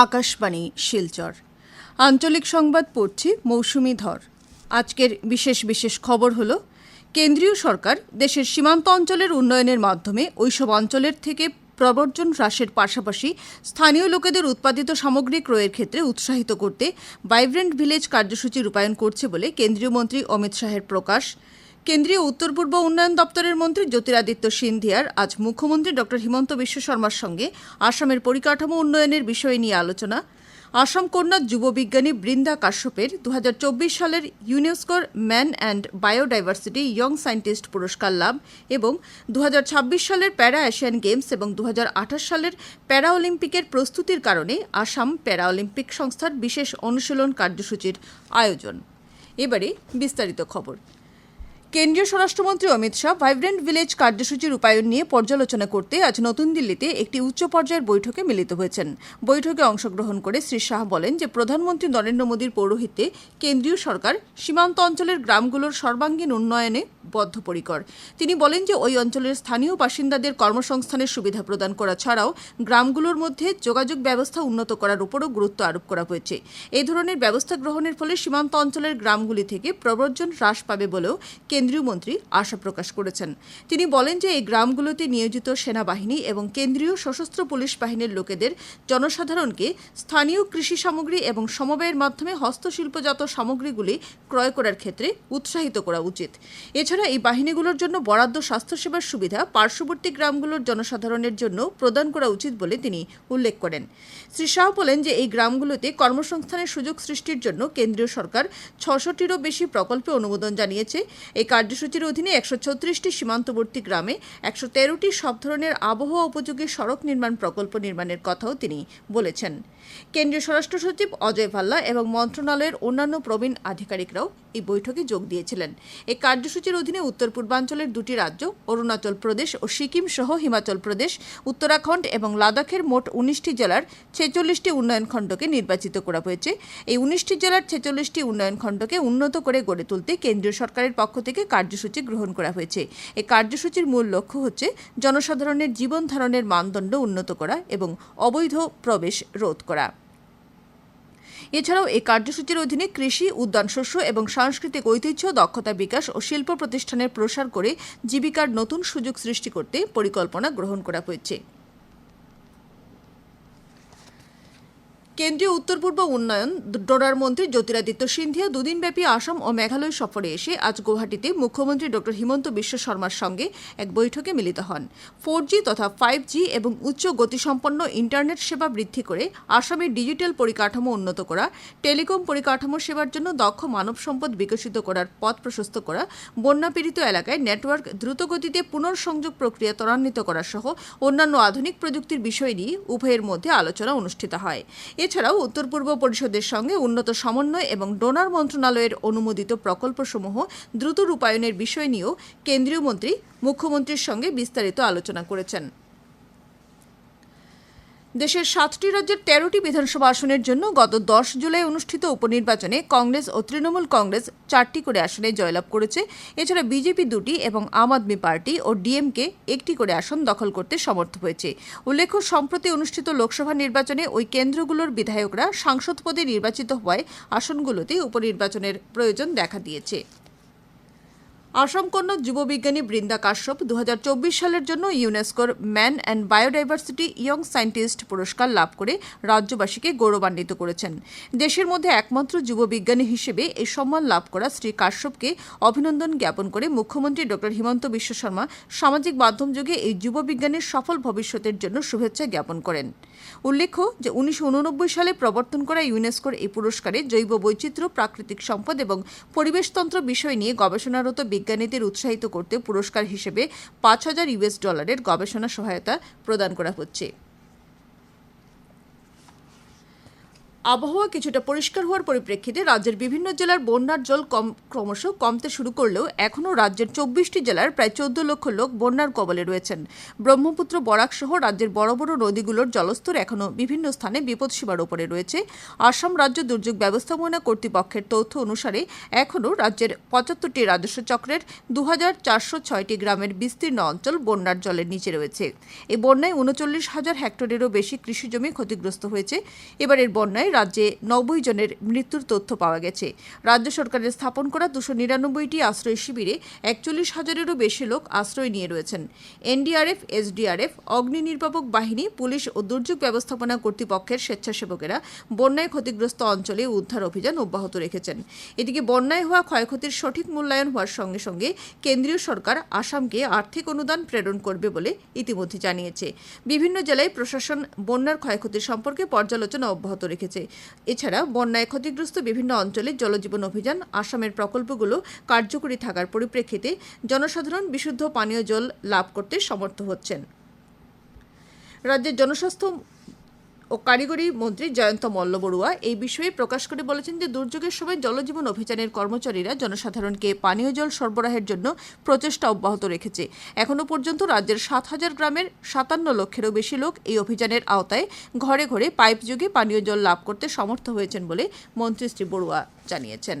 আকাশবাণী, শিলচর। আঞ্চলিক সংবাদ পড়ছি মৌসুমি ধর। আজকের বিশেষ বিশেষ খবর হলো, কেন্দ্রীয় সরকার দেশের সীমান্ত অঞ্চলের উন্নয়নের মাধ্যমে ওইসব অঞ্চলের থেকে প্রবর্জন হ্রাসের পাশাপাশি স্থানীয় লোকেদের উৎপাদিত সামগ্রী ক্রয়ের ক্ষেত্রে উৎসাহিত করতে ভাইব্রেন্ট ভিলেজ কার্যসূচি রূপায়ণ করছে বলে কেন্দ্রীয় মন্ত্রী অমিত শাহের প্রকাশ। কেন্দ্রীয় উত্তর পূর্ব উন্নয়ন দপ্তরের মন্ত্রী জ্যোতিরাদিত্য সিন্ধিয়ার আজ মুখ্যমন্ত্রী ডক্টর হিমন্ত বিশ্ব শর্মার সঙ্গে আসামের পরিকাঠামো উন্নয়নের বিষয় নিয়ে আলোচনা। আসাম কন্যা যুব বিজ্ঞানী বৃন্দা কাশ্যপের দু হাজার চব্বিশ সালের ইউনেস্কোর man and biodiversity young scientist পুরস্কার লাভ এবং দু হাজার ছাব্বিশ সালের প্যারা এশিয়ান গেমস এবং দু হাজার আঠাশ সালের প্যারা অলিম্পিকের প্রস্তুতির কারণে আসাম প্যারা অলিম্পিক সংস্থার বিশেষ অনুশীলন কার্যসূচির আয়োজন। এবারে বিস্তারিত খবর। কেন্দ্রীয় স্বরাষ্ট্রমন্ত্রী অমিত শাহ ভাইব্রেন্ট ভিলেজ কার্যসূচির রূপায়ণ নিয়ে পর্যালোচনা করতে আজ নতুন দিল্লিতে একটি উচ্চ পর্যায়ের বৈঠকে মিলিত হয়েছেন। বৈঠকে অংশগ্রহণ করে শ্রী শাহ বলেন যে, প্রধানমন্ত্রী নরেন্দ্র মোদীর পৌরোহিত্যে কেন্দ্রীয় সরকার সীমান্ত অঞ্চলের গ্রামগুলোর সর্বাঙ্গীন উন্নয়নে বদ্ধপরিকর। তিনি বলেন যে, ওই অঞ্চলের স্থানীয় বাসিন্দাদের কর্মসংস্থানের সুবিধা প্রদান করা ছাড়াও গ্রামগুলোর মধ্যে যোগাযোগ ব্যবস্থা উন্নত করার উপরও গুরুত্ব আরোপ করা হয়েছে। এই ধরনের ব্যবস্থা গ্রহণের ফলে সীমান্ত অঞ্চলের গ্রামগুলি থেকে প্রব্রজন হ্রাস পাবে বলেও কেন্দ্রীয় মন্ত্রী আশা প্রকাশ করেছেন। তিনি বলেন যে, এই গ্রামগুলোতে নিয়োজিত সেনাবাহিনী এবং কেন্দ্রীয় সশস্ত্র পুলিশ বাহিনীর লোকেদের জনসাধারণকে স্থানীয় কৃষি সামগ্রী এবং সমবায়ের মাধ্যমে হস্তশিল্পজাত সামগ্রীগুলি ক্রয় করার ক্ষেত্রে উৎসাহিত করা উচিত। এছাড়া এই বাহিনীগুলোর জন্য বরাদ্দ স্বাস্থ্যসেবার সুবিধা পার্শ্ববর্তী গ্রামগুলোর জনসাধারণের জন্য প্রদান করা উচিত বলে তিনি উল্লেখ করেন। শ্রী শাহ বলেন যে, এই গ্রামগুলোতে কর্মসংস্থানের সুযোগ সৃষ্টির জন্য কেন্দ্রীয় সরকার ছশোটিরও বেশি প্রকল্পে অনুমোদন জানিয়েছে। এই কার্যসূচির অধীনে একশো ছত্রিশটি সীমান্তবর্তী গ্রামে একশো তেরোটি সব ধরনের আবহাওয়া উপযোগী সড়ক নির্মাণ প্রকল্প নির্মাণের কথাও তিনি বলেছেন। কেন্দ্রীয় স্বরাষ্ট্র সচিব অজয় ভাল্লা এবং মন্ত্রণালয়ের অন্যান্য প্রবীণ আধিকারিকরাও এই বৈঠকে যোগ দিয়েছিলেন। এই কার্যসূচির অধীনে উত্তর পূর্বাঞ্চলের দুটি রাজ্য, অরুণাচল প্রদেশ ও সিকিম সহ হিমাচল প্রদেশ, উত্তরাখণ্ড এবং লাদাখের মোট উনিশটি জেলার ছেচল্লিশটি উন্নয়ন খণ্ডকে নির্বাচিত করা হয়েছে। এই উনিশটি জেলার ছেচল্লিশটি উন্নয়ন খণ্ডকে উন্নত করে গড়ে তুলতে কেন্দ্রীয় সরকারের পক্ষ থেকে কার্যসূচি গ্রহণ করা হয়েছে। এই কার্যসূচির মূল লক্ষ্য হচ্ছে জনসাধারণের জীবন ধারণের মানদণ্ড উন্নত করা এবং অবৈধ প্রবেশ রোধ করা। এছাড়াও এই কার্যসূচির অধীনে কৃষি, উদ্যান শস্য এবং সাংস্কৃতিক ঐতিহ্য, দক্ষতা বিকাশ ও শিল্প প্রতিষ্ঠানের প্রসার করে জীবিকার নতুন সুযোগ সৃষ্টি করতে পরিকল্পনা গ্রহণ করা হয়েছে। কেন্দ্রীয় উত্তর পূর্ব উন্নয়ন ডোনার মন্ত্রী জ্যোতিরাদিত্য সিন্ধিয়া দুদিনব্যাপী আসাম ও মেঘালয় সফরে এসে আজ গুয়াহাটিতে মুখ্যমন্ত্রী ড হিমন্ত বিশ্ব শর্মার সঙ্গে এক বৈঠকে মিলিত হন। ফোর তথা ফাইভ জি এবং উচ্চ গতিসম্পন্ন ইন্টারনেট সেবা বৃদ্ধি করে আসামের ডিজিটাল পরিকাঠামো উন্নত করা, টেলিকম পরিকাঠামো সেবার জন্য দক্ষ মানব সম্পদ বিকশিত করার পথ প্রশস্ত করা বন্যাপীড়িত এলাকায় নেটওয়ার্ক দ্রুতগতিতে পুনর্সংযোগ প্রক্রিয়া ত্বরান্বিত করা সহ অন্যান্য আধুনিক প্রযুক্তির বিষয় নিয়ে উভয়ের মধ্যে আলোচনা অনুষ্ঠিত হয়। এছাড়াও উত্তর পূর্ব পরিষদের সঙ্গে উন্নত সমন্বয় এবং ডোনার মন্ত্রণালয়ের অনুমোদিত প্রকল্পসমূহ দ্রুত রূপায়ণের বিষয় নিয়েও কেন্দ্রীয় মন্ত্রী, মুখ্যমন্ত্রীর সঙ্গে বিস্তারিত আলোচনা করেছেন। দেশের সাতটি রাজ্যের তেরোটি বিধানসভা আসনের জন্য গত দশ জুলাই অনুষ্ঠিত উপনির্বাচনে কংগ্রেস ও তৃণমূল কংগ্রেস চারটি করে আসনে জয়লাভ করেছে। এছাড়া বিজেপি দুটি এবং আম আদমি পার্টি ও ডিএমকে একটি করে আসন দখল করতে সমর্থ হয়েছে। উল্লেখ্য, সম্প্রতি অনুষ্ঠিত লোকসভা নির্বাচনে ওই কেন্দ্রগুলোর বিধায়করা সাংসদ পদে নির্বাচিত হওয়ায় আসনগুলোতে উপনির্বাচনের প্রয়োজন দেখা দিয়েছে। আসাম কন্যা যুব বিজ্ঞানী বৃন্দা কাশ্যপ দু হাজার চব্বিশ সালের জন্য ইউনেস্কোর man and biodiversity young scientist পুরস্কার লাভ করে রাজ্যবাসীকে গৌরবান্বিত করেছেন। দেশের মধ্যে একমাত্র যুব বিজ্ঞানী হিসেবে এই সম্মান লাভ করা শ্রী কাশ্যপকে অভিনন্দন জ্ঞাপন করে মুখ্যমন্ত্রী ড হিমন্ত বিশ্ব শর্মা সামাজিক মাধ্যম যুগে এই যুব বিজ্ঞানীর সফল ভবিষ্যতের জন্য শুভেচ্ছা জ্ঞাপন করেন। উল্লেখ্য যে উনিশশো উননব্বই সালে প্রবর্তন করা ইউনেস্কোর এই পুরস্কারে জৈব বৈচিত্র্য, প্রাকৃতিক সম্পদ এবং পরিবেশতন্ত্র বিষয় নিয়ে গবেষণারত বিজ্ঞানীদের উৎসাহিত করতে পুরস্কার হিসেবে পাঁচ হাজার ইউএস ডলারের গবেষণা সহায়তা প্রদান করা হচ্ছে। আবহাওয়া কিছুটা পরিষ্কার হওয়ার পরিপ্রেক্ষিতে রাজ্যের বিভিন্ন জেলার বন্যার জল কম, ক্রমশ কমতে শুরু করলেও এখনও রাজ্যের চব্বিশটি জেলার প্রায় চোদ্দ লক্ষ লোক বন্যার কবলে রয়েছেন। ব্রহ্মপুত্র বরাক সহ রাজ্যের বড় বড় নদীগুলোর জলস্তর এখনও বিভিন্ন স্থানে বিপদসীমার ওপরে রয়েছে। আসাম রাজ্য দুর্যোগ ব্যবস্থাপনা কর্তৃপক্ষের তথ্য অনুসারে এখনও রাজ্যের পঁচাত্তরটি রাজস্ব চক্রের দু হাজার চারশো ছয়টি গ্রামের বিস্তীর্ণ অঞ্চল বন্যার জলের নিচে রয়েছে। এই বন্যায় উনচল্লিশ হাজার হেক্টরেরও বেশি কৃষিজমি ক্ষতিগ্রস্ত হয়েছে। এবারের বন্যায় রাজ্যে নব্বই জনের মৃত্যুর তথ্য পাওয়া গেছে। রাজ্য সরকারের স্থাপন করা দুশো নিরানব্বইটি আশ্রয় শিবিরে একচল্লিশ হাজারেরও বেশি লোক আশ্রয় নিয়ে রয়েছেন। এনডিআরএফ, এসডিআরএফ, অগ্নি নির্বাপক বাহিনী, পুলিশ ও দুর্যোগ ব্যবস্থাপনা কর্তৃপক্ষের স্বেচ্ছাসেবকেরা বন্যায় ক্ষতিগ্রস্ত অঞ্চলে উদ্ধার অভিযান অব্যাহত রেখেছেন। এদিকে বন্যায় হওয়া ক্ষয়ক্ষতির সঠিক মূল্যায়ন হওয়ার সঙ্গে সঙ্গে কেন্দ্রীয় সরকার আসামকে আর্থিক অনুদান প্রেরণ করবে বলে ইতিমধ্যে জানিয়েছে। বিভিন্ন জেলায় প্রশাসন বন্যার ক্ষয়ক্ষতি সম্পর্কে পর্যালোচনা অব্যাহত রেখেছে। এছাড়া বন্যায় ক্ষতিগ্রস্ত বিভিন্ন অঞ্চলে জলজীবন অভিযান, আসামের প্রকল্পগুলো কার্যকরী থাকার পরিপ্রেক্ষিতে জনসাধারণ বিশুদ্ধ পানীয় জল লাভ করতে সমর্থ হচ্ছেন। রাজ্যের জনস্বাস্থ্য ও কারিগরি মন্ত্রী জয়ন্ত মল্ল বড়ুয়া এই বিষয়ে প্রকাশ করে বলেছেন যে দুর্যোগের সময় জলজীবন অভিযানের কর্মচারীরা জনসাধারণকে পানীয় জল সরবরাহের জন্য প্রচেষ্টা অব্যাহত রেখেছে। এখনও পর্যন্ত রাজ্যের সাত হাজার গ্রামের সাতান্ন লক্ষেরও বেশি লোক এই অভিযানের আওতায় ঘরে ঘরে পাইপ যোগে পানীয় জল লাভ করতে সমর্থ হয়েছেন বলে মন্ত্রী শ্রী বড়ুয়া জানিয়েছেন।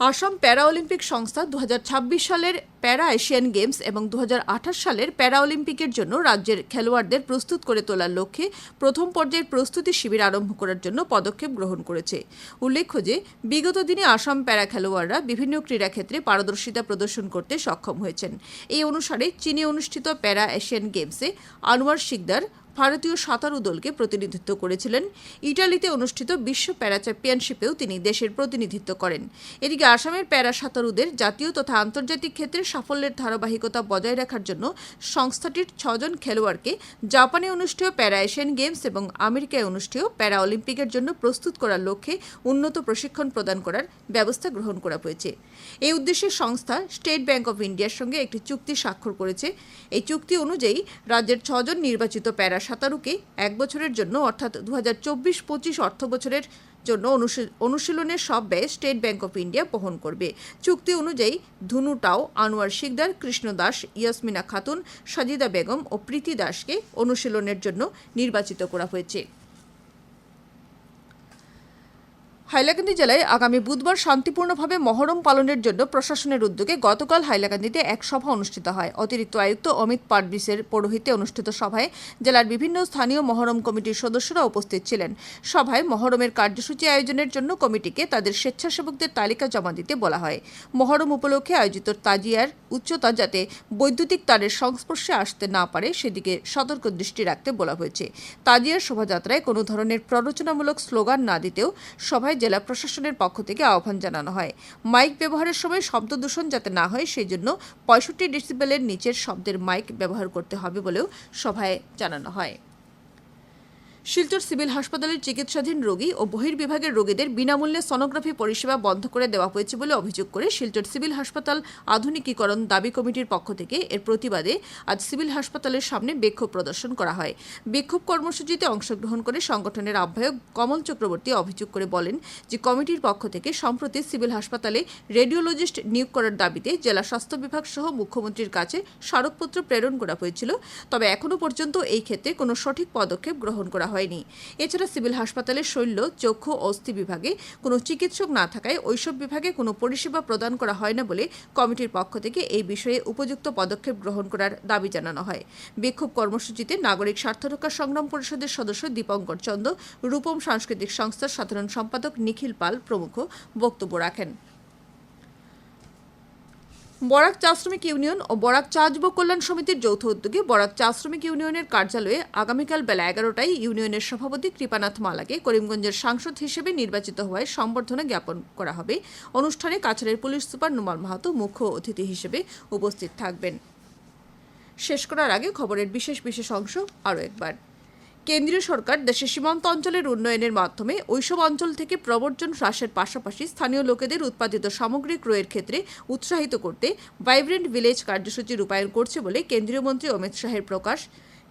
আসাম প্যারা অলিম্পিক সংস্থা দু হাজার ছাব্বিশ সালের প্যারা এশিয়ান গেমস এবং দু হাজার আঠাশ সালের প্যারা অলিম্পিকের জন্য রাজ্যের খেলোয়াড়দের প্রস্তুত করে তোলার লক্ষ্যে প্রথম পর্যায়ের প্রস্তুতি শিবির আরম্ভ করার জন্য পদক্ষেপ গ্রহণ করেছে। উল্লেখ্য যে, বিগত দিনে আসাম প্যারা খেলোয়াড়রা বিভিন্ন ক্রীড়াক্ষেত্রে পারদর্শিতা প্রদর্শন করতে সক্ষম হয়েছেন। এই অনুসারে চীনে অনুষ্ঠিত প্যারা এশিয়ান গেমসে আনোয়ার শিকদার ভারতীয় সাঁতারু দলকে প্রতিনিধিত্ব করেছিলেন। ইটালিতে অনুষ্ঠিত বিশ্ব প্যারা চ্যাম্পিয়নশিপেও তিনি দেশের প্রতিনিধিত্ব করেন। এদিকে আসামের প্যারা সাঁতারুদের জাতীয় তথা আন্তর্জাতিক ক্ষেত্রে সাফল্যের ধারাবাহিকতা বজায় রাখার জন্য সংস্থাটির ছজন খেলোয়াড়কে জাপানে অনুষ্ঠেয় প্যারা এশিয়ান গেমস এবং আমেরিকায় অনুষ্ঠেয় প্যারা অলিম্পিকের জন্য প্রস্তুত করার লক্ষ্যে উন্নত প্রশিক্ষণ প্রদান করার ব্যবস্থা গ্রহণ করা হয়েছে। এই উদ্দেশ্যে সংস্থা স্টেট ব্যাংক অব ইন্ডিয়ার সঙ্গে একটি চুক্তি স্বাক্ষর করেছে। এই চুক্তি অনুযায়ী রাজ্যের ছজন নির্বাচিত প্যারা সাঁতারুকে এক বছরের জন্য, অর্থাৎ দু হাজার চব্বিশ পঁচিশ অর্থ বছরের জন্য অনুশী- অনুশীলনের সব ব্যয় স্টেট ব্যাংক অফ ইন্ডিয়া বহন করবে। চুক্তি অনুযায়ী ধুনু টাও, আনোয়ার শিকদার, কৃষ্ণ দাস, ইয়াসমিনা খাতুন, সাজিদা বেগম ও প্রীতি দাসকে অনুশীলনের জন্য নির্বাচিত করা হয়েছে। হাইলাকান্দি জেলায় আগামী বুধবার শান্তিপূর্ণভাবে মহরম পালনের জন্য প্রশাসনের উদ্যোগে গতকাল হাইলাকান্দিতে এক সভা অনুষ্ঠিত হয়। অতিরিক্ত আয়ুক্ত অমিত পাডবিসের পৌরোহিত্যে অনুষ্ঠিত সভায় জেলার বিভিন্ন স্থানীয় মহরম কমিটির সদস্যরা উপস্থিত ছিলেন। সভায় মহরমের কার্যসূচি আয়োজনের জন্য কমিটিকে তাদের স্বেচ্ছাসেবকদের তালিকা জমা দিতে বলা হয়। মহরম উপলক্ষে আয়োজিত তাজিয়ার উচ্চতা যাতে বৈদ্যুতিক তারের সংস্পর্শে আসতে না পারে, সেদিকে সতর্ক দৃষ্টি রাখতে বলা হয়েছে। তাজিয়ার শোভাযাত্রায় কোনো ধরনের প্ররোচনামূলক স্লোগান না দিতেও সভায় জেলা প্রশাসনের পক্ষ থেকে আহ্বান জানানো হয়। মাইক ব্যবহারের সময় শব্দ দূষণ যাতে না হয় সেই জন্য পঁয়ষট্টি ডেসিবেলের নিচের শব্দের মাইক ব্যবহার করতে হবে বলেও সভায় জানানো হয়। শিলচর সিভিল হাসপাতালের চিকিৎসাধীন রোগী ও বহির্বিভাগের রোগীদের বিনামূল্যে সনোগ্রাফি পরিষেবা বন্ধ করে দেওয়া হয়েছে বলে অভিযোগ করে শিলচর সিভিল হাসপাতাল আধুনিকীকরণ দাবি কমিটির পক্ষ থেকে এর প্রতিবাদে আজ সিভিল হাসপাতালের সামনে বিক্ষোভ প্রদর্শন করা হয়। বিক্ষোভ কর্মসূচিতে অংশগ্রহণ করে সংগঠনের আহ্বায়ক কমল চক্রবর্তী অভিযোগ করে বলেন যে কমিটির পক্ষ থেকে সম্প্রতি সিভিল হাসপাতালে রেডিওলজিস্ট নিয়োগ করার দাবিতে জেলা স্বাস্থ্য বিভাগ সহ মুখ্যমন্ত্রীর কাছে স্মারকপত্র প্রেরণ করা হয়েছিল। তবে এখনও পর্যন্ত এই ক্ষেত্রে কোনো সঠিক পদক্ষেপ গ্রহণ করা হয়নি। এছাড়া সিভিল হাসপাতালের শৈল্য, চক্ষু, অস্থি বিভাগে কোনো চিকিৎসক না থাকায় ওইসব বিভাগে কোনো পরিষেবা প্রদান করা হয় না বলে কমিটির পক্ষ থেকে এই বিষয়ে উপযুক্ত পদক্ষেপ গ্রহণ করার দাবি জানানো হয়। বিক্ষোভ কর্মসূচিতে নাগরিক স্বার্থ স্বার্থরক্ষা সংগ্রাম পরিষদের সদস্য দীপঙ্কর চন্দ, রূপম সাংস্কৃতিক সংস্থার সাধারণ সম্পাদক নিখিল পাল প্রমুখ বক্তব্য রাখেন। বরাক চা শ্রমিক ইউনিয়ন ও বরাক চা যুব কল্যাণ সমিতির যৌথ উদ্যোগে বরাক চা শ্রমিক ইউনিয়নের কার্যালয়ে আগামীকাল বেলা এগারোটায় ইউনিয়নের সভাপতি কৃপানাথ মালাকে করিমগঞ্জের সাংসদ হিসেবে নির্বাচিত হওয়ায় সম্বর্ধনা জ্ঞাপন করা হবে। অনুষ্ঠানে কাছাড়ের পুলিশ সুপার নুমাল মাহাতো মুখ্য অতিথি হিসেবে উপস্থিত থাকবেন। শেষ করার আগে খবরের বিশেষ বিশেষ অংশ আরও একবার। কেন্দ্রীয় সরকার দেশের সীমান্ত অঞ্চলের উন্নয়নের মাধ্যমে ওইসব অঞ্চল থেকে প্রবর্জন হ্রাসের পাশাপাশি স্থানীয় লোকেদের উৎপাদিত সামগ্রী ক্রয়ের ক্ষেত্রে উৎসাহিত করতে ভাইব্রেন্ট ভিলেজ কার্যসূচি রূপায়ণ করছে বলে কেন্দ্রীয় মন্ত্রী অমিত শাহের প্রকাশ।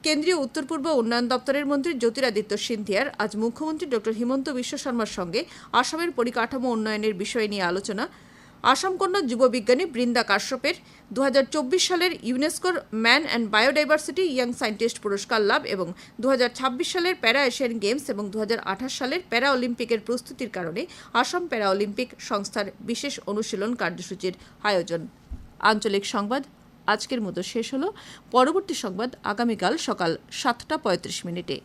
কেন্দ্রীয় উত্তর পূর্ব উন্নয়ন দপ্তরের মন্ত্রী জ্যোতিরাদিত্য সিন্ধিয়ার আজ মুখ্যমন্ত্রী ডক্টর হিমন্ত বিশ্ব শর্মার সঙ্গে আসামের পরিকাঠামো উন্নয়নের বিষয় নিয়ে আলোচনা। আসাম কন্যা যুব বিজ্ঞানী বৃন্দা কাশ্যপের দু হাজার চব্বিশ সালের ইউনেস্কোর man and biodiversity young scientist পুরস্কার লাভ এবং দু হাজার ছাব্বিশ সালের প্যারা এশিয়ান গেমস এবং দু হাজার আঠাশ সালের প্যারা অলিম্পিকের প্রস্তুতির কারণে আসাম প্যারা অলিম্পিক সংস্থার বিশেষ অনুশীলন কার্যসূচির আয়োজন। আঞ্চলিক সংবাদ, আজকের মতো শেষ হলো। পরবর্তী সংবাদ আগামীকাল সকাল সাতটা পঁয়ত্রিশ মিনিটে।